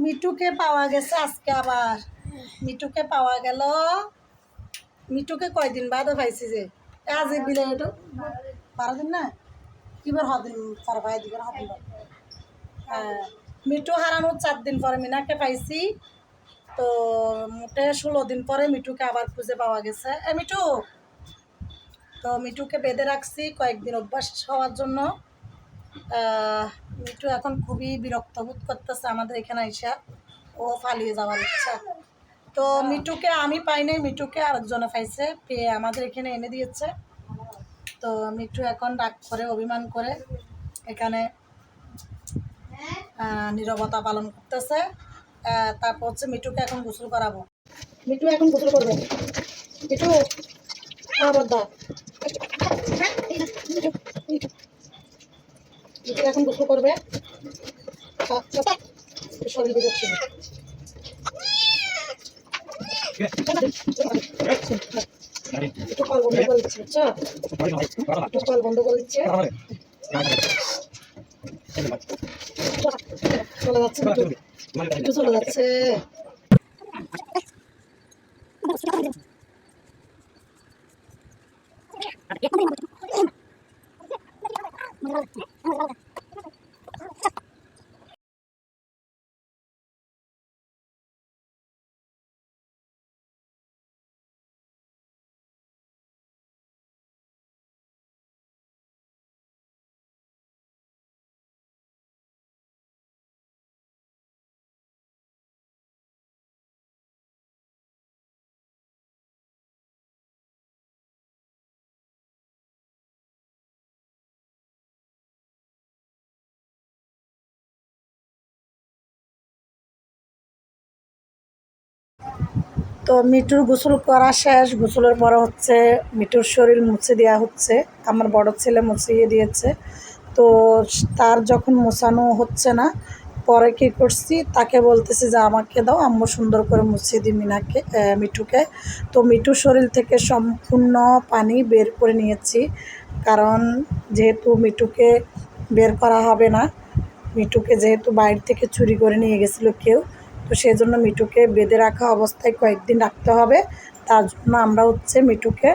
মিঠুকে পাওয়া গেছে আজকে আবার। মিটুকে পাওয়া গেল। মিটুকে কয়দিন বাদে পাইছি যে। আজ বিলে এটা বারো দিন না? কিবার হদিন পরে পাই দিবার হদিন। হ্যাঁ মিঠু হারানোর চার দিন পরে মিনাকে পাইছি। তো মোটে ষোলো দিন পরে মিটুকে আবার খুঁজে পাওয়া গেছে। এ, মিঠু! তো মিটুকে বেঁধে রাখছি কয়েকদিন অভ্যাস হওয়ার জন্য। মিঠু এখন খুবই বিরক্ত বোধ করতেছে আমাদের এখানে এসে। ও পালিয়ে যাওয়ার ইচ্ছা। তো মিঠুকে আমি পাই নাই, মিঠুকে আরেকজনে পাইছে, পেয়ে আমাদের এখানে এনে দিয়েছে। তো মিঠু এখন রাগ করে, অভিমান করে এখানে নীরবতা পালন করতেছে। তারপর হচ্ছে মিঠুকে এখন গোসল করাবো। মিঠু এখন গোসল করবে। মিটু মিঠু আবদ্ধা মিঠু এখন গোসল করবে শরীর বন্ধ করে দিচ্ছে, বুঝছ? কল বন্ধ করে দিচ্ছে। চলে যাচ্ছে চলে যাচ্ছে। তো মিঠুর গোসল করা শেষ, গোসলের পরে হচ্ছে মিঠুর শরীর মুছে দেওয়া হচ্ছে, আমার বড় ছেলে মুছিয়ে দিয়েছে। তো তার যখন মোছানো হচ্ছে না, পরে কী করছি, তাকে বলতেছি যে আমাকে দাও, আম্মু সুন্দর করে মুছিয়ে দিই মিনাকে মিঠুকে। তো মিঠুর শরীর থেকে সম্পূর্ণ পানি বের করে নিয়েছি, কারণ যেহেতু মিঠুকে বের করা হবে না, মিঠুকে যেহেতু বাইরে থেকে চুরি করে নিয়ে গেছিল কেউ তো সেই জন্য মিঠুকে বেঁধে রাখা অবস্থায় কয়েকদিন রাখতে হবে। তার জন্য আমরা হচ্ছে মিঠুকে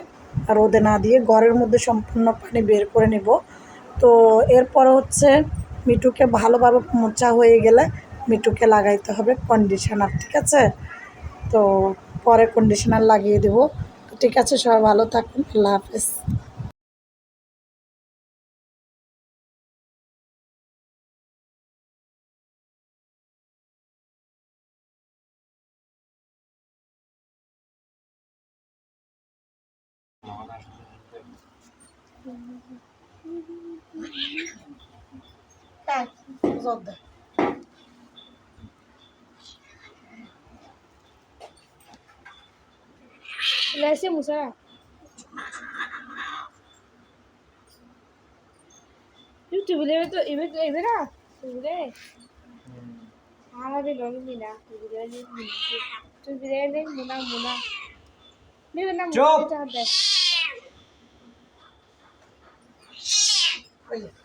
রোদে না দিয়ে ঘরের মধ্যে সম্পূর্ণ পানি বের করে নেব। তো এরপরে হচ্ছে মিঠুকে ভালোভাবে মোচা হয়ে গেলে মিঠুকে লাগাইতে হবে কন্ডিশনার ঠিক আছে? তো পরে কন্ডিশনার লাগিয়ে দেবো। ঠিক আছে, সবাই ভালো থাকুন, আল্লাহ হাফেজ। জল দে Lese Musa. Tu bile to ibe to ibe na. Tu bile. আমাদের রঙ Mina tu bile ni tu bile ni মুনা মুনা নি না মুনা চুপ! এটা দে ওই যে,